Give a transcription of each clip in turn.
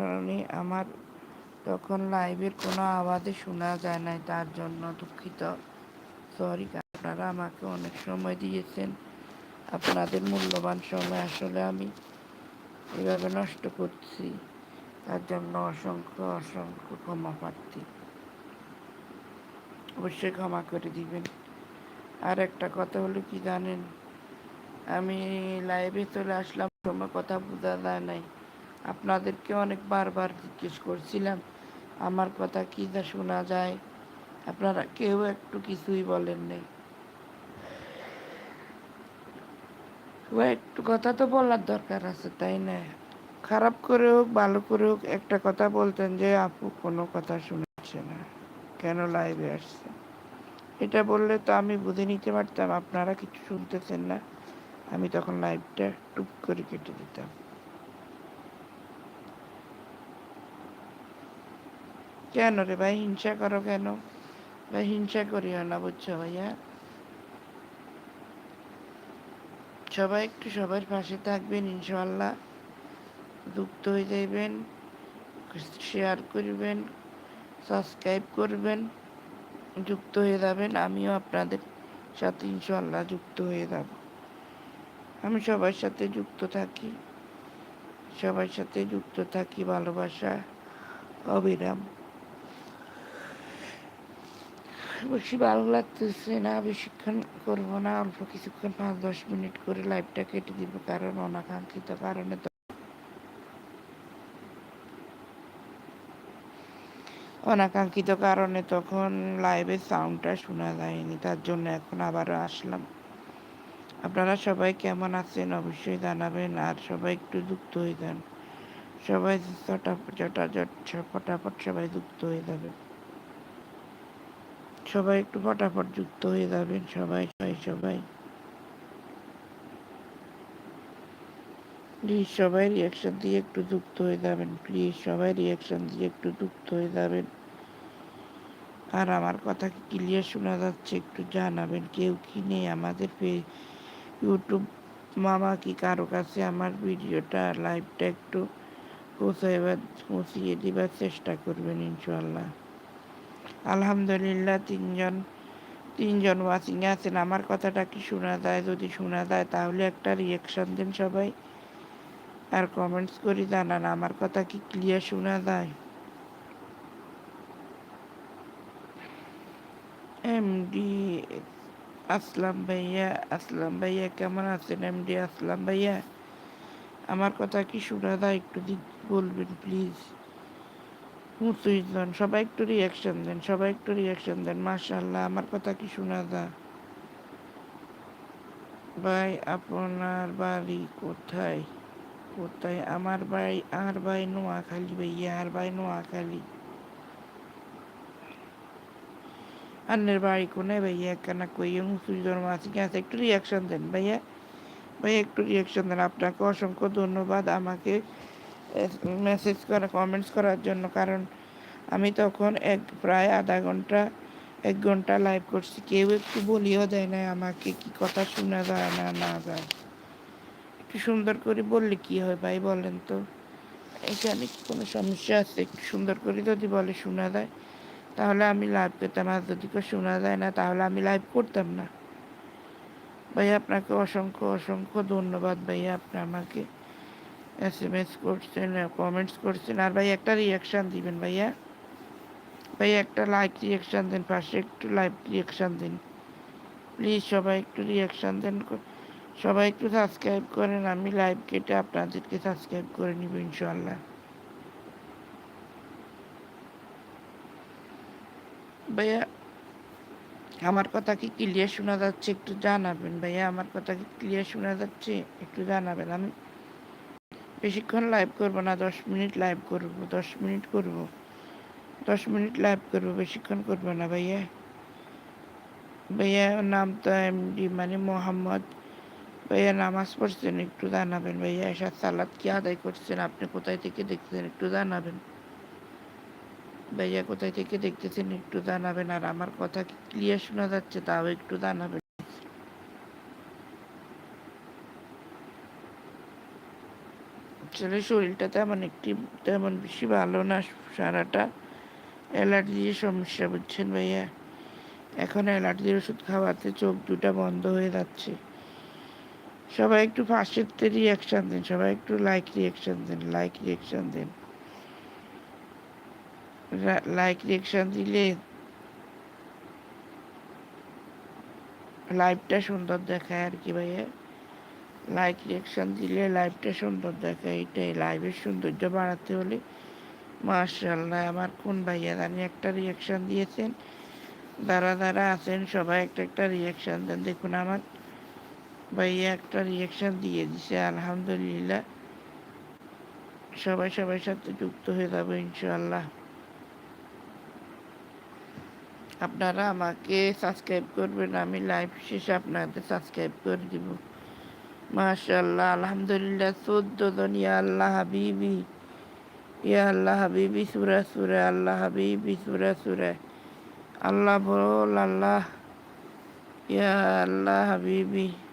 কারণে আমার তখন লাইভের কোনো আওয়াজে শোনা যায় নাই, তার জন্য দুঃখিত। সরি আপনারা আমাকে অনেক সময় দিয়েছেন। আপনাদের মূল্যবান সময় আসলে আমি এভাবে নষ্ট করছি। তার জন্য অসংখ্য অসংখ্য ক্ষমা প্রার্থী। অবশ্যই ক্ষমা করে দিবেন। আর একটা কথা হলো কি জানেন? আমি লাইভে চলে আসলাম, সময় কথা বোঝা যায় নাই। আপনাদেরকে অনেক বারবার জিজ্ঞেস করছিলাম, আমার কথা কি যা শোনা যায়? আপনারা কেউ একটু কিছুই বলেন নাই। একটু কথা তো বলার দরকার আছে, তাই না? খারাপ করে হোক, ভালো করে হোক, একটা কথা বলতেন যে আপু কোনো কথা শুনেছে না। কেন লাইভে আসছে? এটা বললে তো আমি বুঝে নিতে পারতাম, আপনারা কিছু শুনতেছেন না। আমি তখন লাইভটা টুপ করে কেটে দিতাম। কেন রে ভাই? হিংসা করো কেন? ভাই, হিংসা করিও না, বুঝছ ভাইয়া? সবাই একটু সবার পাশে থাকবেন ইনশাল্লাহ যুক্ত হয়ে যাইবেন শেয়ার করবেন সাবস্ক্রাইব করবেন, যুক্ত হয়ে যাবেন। আমিও আপনাদের সাথে ইনশাল্লাহ যুক্ত হয়ে যাব। আমি সবার সাথে যুক্ত থাকি। সবার সাথে যুক্ত থাকি ভালোবাসা, অবিরাম। বেশি ভালো লাগতেছে না, বেশিক্ষণ করব না, অল্প কিছুক্ষণ পাঁচ দশ মিনিট করে লাইভটা কেটে দিব, কারণ অনাকাঙ্ক্ষিত কারণে তো অনাকাঙ্ক্ষিত কারণে তখন লাইভের সাউন্ডটা শোনা যায়নি, তার জন্য এখন আবারও আসলাম। আপনারা সবাই কেমন আছেন অবশ্যই জানাবেন, আর সবাই একটু যুক্ত হয়ে যান। সবাই চটাচট ফটাফট সবাই যুক্ত হয়ে যাবে। সবাই একটু ফটাফট যুক্ত হয়ে যাবেন, সবাই সবাই সবাই। প্লিজ সবাই রিয়াকশন দিয়ে একটু যুক্ত হয়ে যাবেন প্লিজ সবাই রিয়াকশন দিয়ে একটু যুক্ত হয়ে যাবেন। আর আমার কথা কি ক্লিয়ার শোনা যাচ্ছে একটু জানাবেন, কেউ কি নেই আমাদের ইউটিউব মামা কি কারও কাছে আমার ভিডিওটা লাইভটা একটু পৌঁছাইবার পৌঁছিয়ে দেবার চেষ্টা করবেন ইনশাল্লাহ আলহামদুলিল্লাহ, তিনজন তিনজন ওয়াচিং আছেন। আমার কথাটা কি শোনা যায়? যদি শোনা যায়, তাহলে একটা রিয়াকশন দেন সবাই। আর কমেন্টস করে জানান, আমার কথা কি ক্লিয়ার শোনা যায়? এমডি আসলাম ভাইয়া আসলাম ভাইয়া, কেমন আছেন এমডি আসলাম ভাইয়া? আমার কথা কি শোনা যায়? একটু বলবেন প্লিজ মুসুইজন সবাই একটু রিয়াকশন দেন, সবাই একটু রিয়াকশন দেন। মাশাল্লাহ আমার কথা কি শোনা যায়? ভাই, আপনার বাড়ি কোথায়? কোথায়? আমার ভাই আর ভাই নোয়াখালী ভাইয়া, আর ভাই নোয়াখালী। আন্নের বাড়ি কোনে ভাইয়া? কেন কইয়ে মুসুইজন মাছ আছে? একটু রিয়াকশন দেন ভাইয়া। ভাইয়া, একটু রিয়াকশন দেন। আপনাকে অসংখ্য ধন্যবাদ। আমাকে মেসেজ করা কমেন্টস করার জন্য। কারণ আমি তখন এক, প্রায় আধা ঘণ্টা, এক ঘণ্টা লাইভ করছি। কেউ একটু বলিও দেয় না আমাকে কি কথা শোনা যায় না না যায়। একটু সুন্দর করে বললে কি হয় ভাই বলেন তো? এখানে কি কোনো সমস্যা আছে? একটু সুন্দর করে যদি বলে শোনা যায়, তাহলে আমি লাইভ করতাম। আর যদি কেউ শোনা যায় না, তাহলে আমি লাইভ করতাম না। ভাইয়া, আপনাকে অসংখ্য অসংখ্য ধন্যবাদ ভাইয়া। আপনি আমাকে এস এম এস করছেন কমেন্টস করছেন, আর ভাই একটা রিয়াকশান দিবেন ভাইয়া। ভাইয়া একটা লাইক রিয়াকশান দেন, পাশে একটু লাইভ রিয়াকশান দিন। প্লিজ সবাই একটু রিয়াকশান দেন সবাই একটু সাবস্ক্রাইব করেন, আমি লাইভ কেটে আপনাদেরকে সাবস্ক্রাইব করে নিব ইনশাল্লাহ ভাইয়া, আমার কথা কি ক্লিয়ার শোনা যাচ্ছে? একটু জানাবেন ভাইয়া, আমার কথা কি ক্লিয়ার শোনা যাচ্ছে? একটু জানাবেন, আমি বেশিক্ষণ লাইভ করব না, দশ মিনিট লাইভ করব, দশ মিনিট করব। দশ মিনিট লাইভ করব, বেশিক্ষণ করব না ভাইয়া। ভাইয়া, নাম তো এমডি মানে মোহাম্মদ। ভাইয়া, নামাজ পড়ছেন, একটু জানাবেন ভাইয়া এসার সালাদ কি আদায় করছেন? আপনি কোথায় থেকে দেখছেন একটু জানাবেন। ভাইয়া, কোথায় থেকে দেখতেছেন? একটু জানাবেন, আর আমার কথা কি ক্লিয়ার শোনা যাচ্ছে, তাও একটু জানাবেন। আসলে শরীরটা তেমন একটি, তেমন বেশি ভালো না সারাটা। অ্যালার্জির সমস্যা, বুঝছেন ভাইয়া? এখন অ্যালার্জির ওষুধ খাওয়াতে চোখ দুটা বন্ধ হয়ে যাচ্ছে। সবাই একটু ফার্স্টেতে রিয়াকশান দিন, সবাই একটু লাইক রিয়াকশান দিন লাইক রিয়াকশান দিন। লাইক রিয়াকশান দিলে লাইভটা সুন্দর দেখায় আর কি ভাইয়া। লাইক রিয়াকশান দিলে লাইভটা সুন্দর দেখায় এটাই লাইভের সৌন্দর্য বাড়াতে হলে। মার্শাল্লাহ আমার কোন ভাইয়া জানি একটা রিয়াকশান দিয়েছেন। দাঁড়া দাঁড়া আছেন, সবাই একটা একটা রিয়াকশান দেন। দেখুন আমার ভাইয়া একটা রিয়াকশান দিয়ে দিছে, আলহামদুলিল্লাহ। সবাই সবার সাথে যুক্ত হয়ে যাবে ইনশাল্লাহ আপনারা আমাকে সাবস্ক্রাইব করবেন, আমি লাইভ শেষে আপনাদের সাবস্ক্রাইব করে দিব। মাশাল্লাহ আলহামদুলিল্লাহ, চোদ্দ জন ইয়া আল্লাহ হাবিবি। ইয়া আল্লাহ হাবিবি, সুরা সুরা, আল্লাহ হাবিবি, সুরা সুরা। আল্লাহ বল, আল্লাহ। ইয়া আল্লাহ হাবিবি।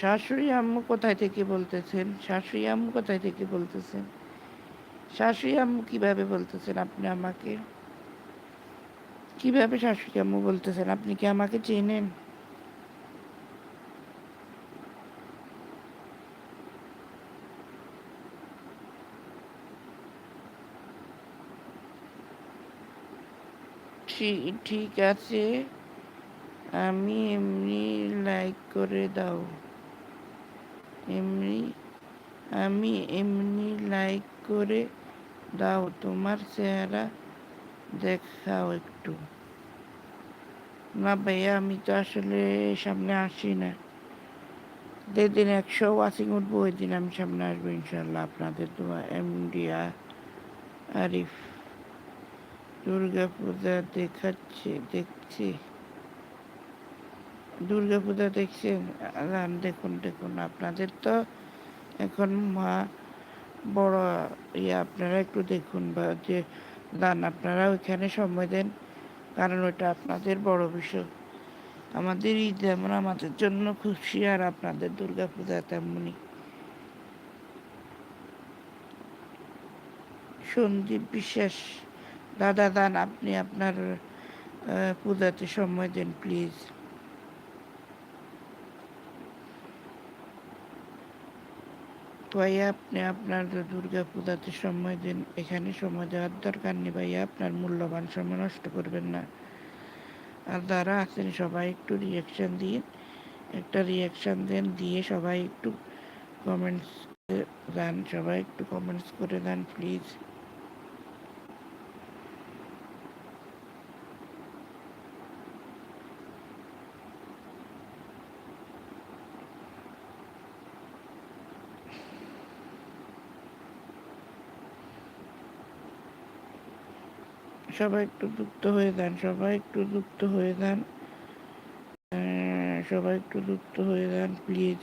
শাশুড়ি আম্মু কোথায় থেকে বলতেছেন? শাশুড়ি আম্মু কোথায় থেকে বলতেছেন? শাশুড়ি আম্মু কীভাবে বলতেছেন আপনি আমাকে? কীভাবে শাশুড়ি আম্মু বলতেছেন? আপনি কি আমাকে চেনেন? ঠিক আছে। আমি এমনি লাইক করে দাও। এমনি, আমি এমনি লাইক করে দাও, তোমার চেহারা দেখাও একটু। না ভাইয়া, আমি তো আসলে সামনে আসি না। যেদিন একশো ওয়াশিং উঠবো ওই দিন আমি সামনে আসব ইনশাল্লাহ আপনাদের তোমার এমডিয়া আরিফ দুর্গা পূজা দেখাচ্ছে, দেখছি। দুর্গা পূজা দেখছেন দেখুন দেখুন, আপনাদের তো এখন মা বড় ইয়ে আপনারা একটু দেখুন বা যে দান, আপনারা ওইখানে সময় দেন, কারণ ওটা আপনাদের বড় বিষয়। আমাদের ঈদ যেমন আমাদের জন্য খুশি, আর আপনাদের দুর্গা পূজা তেমনই। সন্দীপ বিশ্বাস, দাদা দান, আপনি আপনার পূজাতে সময় দেন, প্লিজ। ভাইয়া, আপনি আপনার দুর্গা পূজাতে সময় দিন। এখানে সময় দেওয়ার দরকার নেই ভাইয়া, আপনার মূল্যবান সময় নষ্ট করবেন না। আর যারা আছেন সবাই একটু রিয়াকশান দিন। একটা রিয়াকশান দেন, দিয়ে সবাই একটু কমেন্টস দেন সবাই একটু কমেন্টস করে দেন প্লিজ সবাই একটু যুক্ত হয়ে যান, সবাই একটু যুক্ত হয়ে যান। সবাই একটু যুক্ত হয়ে যান প্লিজ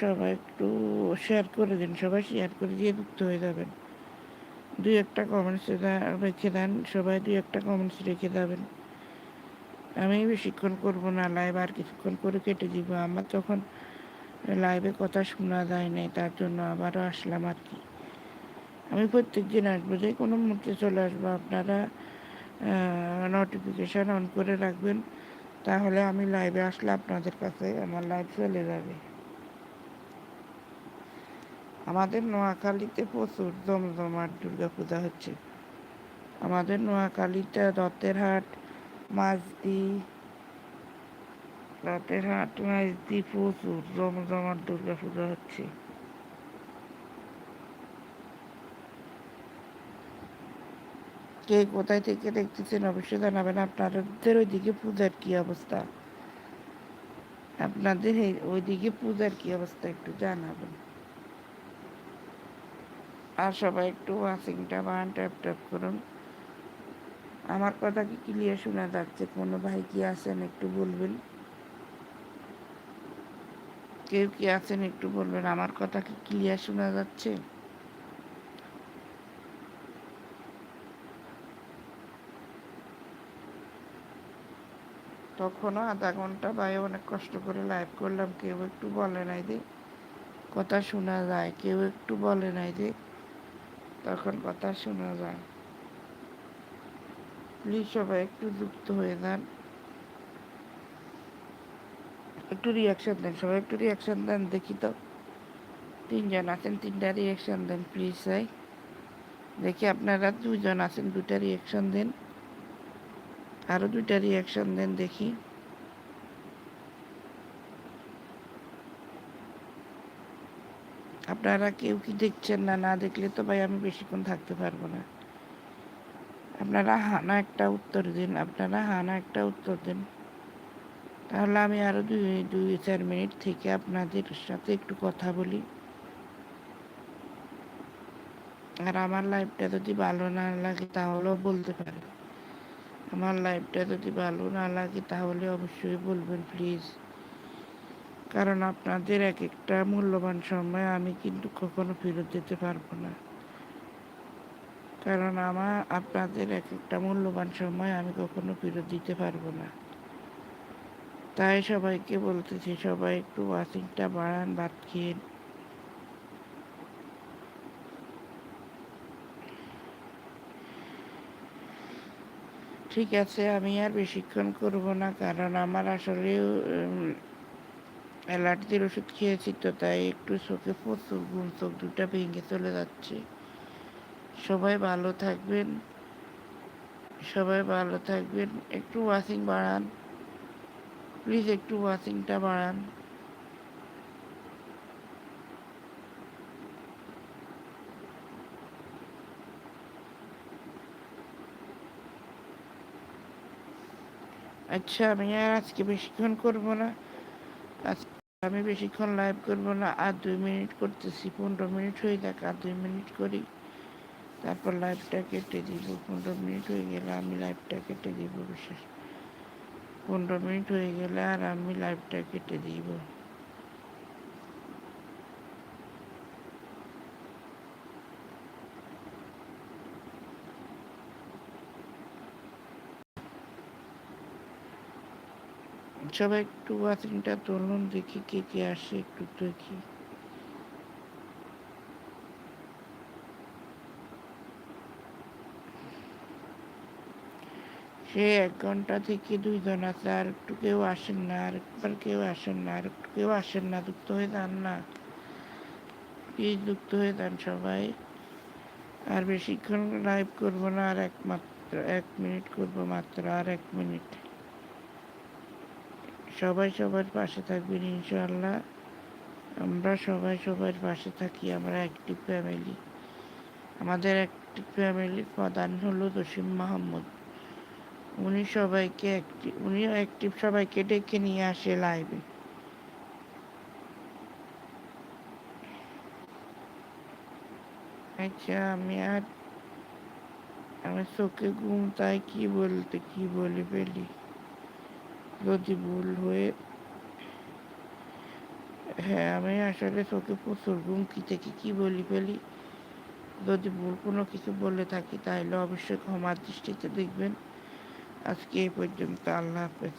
সবাই একটু শেয়ার করে দিন, সবাই শেয়ার করে দিয়ে যুক্ত হয়ে যাবেন। দুই একটা কমেন্টস রেখে দেন, সবাই দুই একটা কমেন্টস রেখে যাবেন। আমি বেশিক্ষণ করব না লাইভ আর কিছুক্ষণ করে কেটে দিব। আমার তখন লাইভে কথা শোনা যায় নাই, তার জন্য আবারও আসলাম আর কি। আমি প্রত্যেক দিন আসব যে কোনো মুহূর্তে চলে আসব। আপনারা নোটিফিকেশান অন করে রাখবেন। তাহলে আমি লাইভে আসলে আপনাদের কাছে আমার লাইভ চলে যাবে। আমাদের নোয়াখালীতে প্রচুর জমজমাট দুর্গা পূজা হচ্ছে। আমাদের নোয়াখালীতে দত্তের হাট মাঝদি দত্তের হাট মাঝদি প্রচুর জমজমাট দুর্গা পূজা হচ্ছে। কে কোথায় থেকে দেখতেছেন? অবশ্যই জানাবেন। আপনাদের ওইদিকে পূজার কি অবস্থা? আপনাদের ওইদিকে পূজার কি অবস্থা একটু জানাবেন। আর সবাই একটু ওয়াশিংটা বান ট্যাপ ট্যাপ করুন। আমার কথা কি ক্লিয়ার শোনা যাচ্ছে? কোনো ভাই কি আছেন একটু বলবেন? কেউ কি আছেন একটু বলবেন? আমার কথা কি ক্লিয়ার শোনা যাচ্ছে? তখনও আধা ঘণ্টা ভাই অনেক কষ্ট করে লাইভ করলাম, কেউ একটু বলে নাই যে, কথা শোনা যায়, কেউ একটু বলে নাই যে, তখন কথা শোনা যায়। প্লিজ সবাই একটু যুক্ত হয়ে যান। একটু রিয়াকশন দেন, সবাই একটু রিয়াকশন দেন, দেখি তো। তিনজন আছেন, তিনটা রিয়াকশন দেন প্লিজ ভাই। দেখি আপনারা দুজন আছেন, দুটা রিয়াকশন দেন। আরও দুইটা রিয়াকশন দেন দেখি। আপনারা কেউ কি দেখছেন না না দেখলে তো ভাই আমি বেশিক্ষণ থাকতে পারব না। আপনারা হানা একটা উত্তর দিন, আপনারা হানা একটা উত্তর দিন। তাহলে আমি আরও দুই দুই, চার মিনিট থেকে আপনাদের সাথে একটু কথা বলি। আর আমার লাইফটা যদি ভালো না লাগে, তাহলেও বলতে পারেন। আমার লাইফটা যদি ভালো না লাগে, তাহলে অবশ্যই বলবেন প্লিজ কারণ আপনাদের এক একটা মূল্যবান সময় আমি কিন্তু কখনো ফেরত দিতে পারব না। কারণ আমার, আপনাদের এক একটা মূল্যবান সময় আমি কখনো ফেরত দিতে পারব না। তাই সবাইকে বলতেছি, সবাই একটু ওয়াশিংটা বাড়ান, ভাত খেয়ে ঠিক আছে, আমি আর বেশিক্ষণ করব না, কারণ আমার আসলে অ্যালার্জির ওষুধ খেয়েছি তো, তাই একটু চোখে প্রচুর ঘুম, চোখ দুটা ভেঙে চলে যাচ্ছে। সবাই ভালো থাকবেন, সবাই ভালো থাকবেন, একটু ওয়াশিং বাড়ান প্লিজ একটু ওয়াশিংটা বাড়ান। আচ্ছা আমি আর আজকে বেশিক্ষণ করব না। আজকে আমি বেশিক্ষণ লাইভ করব না। আর দুই মিনিট করতেছি, পনেরো মিনিট হয়ে যাক, আর দুই মিনিট করি। তারপর লাইভটা কেটে দিব। পনেরো মিনিট হয়ে গেলে আমি লাইভটা কেটে দিব বিশেষ। পনেরো মিনিট হয়ে গেলে আর আমি লাইভটা কেটে দিব। সবাই একটু ওয়াচিংটা তুলুন, দেখি কে কে আসে একটু দেখি। সে এক ঘণ্টা থেকে দুইজন আছে, আর একটু কেউ আসেন না, আর একবার কেউ আসেন না, আর একটু কেউ আসেন না যুক্ত হয়ে যান না। প্লিজ যুক্ত হয়ে যান সবাই। আর বেশিক্ষণ লাইভ করব না, আর একমাত্র, এক মিনিট করব মাত্র, আর এক মিনিট সবাই সবার পাশে থাকবেন ইনশাল্লাহ আমরা সবাই সবার পাশে থাকি, আমরা একটি ফ্যামিলি আমাদের অ্যাক্টিভ ফ্যামিলির প্রধান হলো জসিম মাহমুদ। উনি সবাইকে অ্যাক্টিভ উনিও অ্যাক্টিভ সবাইকে ডেকে নিয়ে আসে লাইভে আচ্ছা আমি আর আমি চোখে ঘুম, তাই কি বলতে, কি বলে ফেলি? যদি ভুল হয়ে হ্যাঁ আমি আসলে চোখে প্রচুর গুমকি থেকে কি বলি ফেলি যদি ভুল কোনো কিছু বলে থাকি তাহলে অবশ্যই ক্ষমার দৃষ্টিতে দেখবেন। আজকে এই পর্যন্ত, আল্লাহ হাফেজ।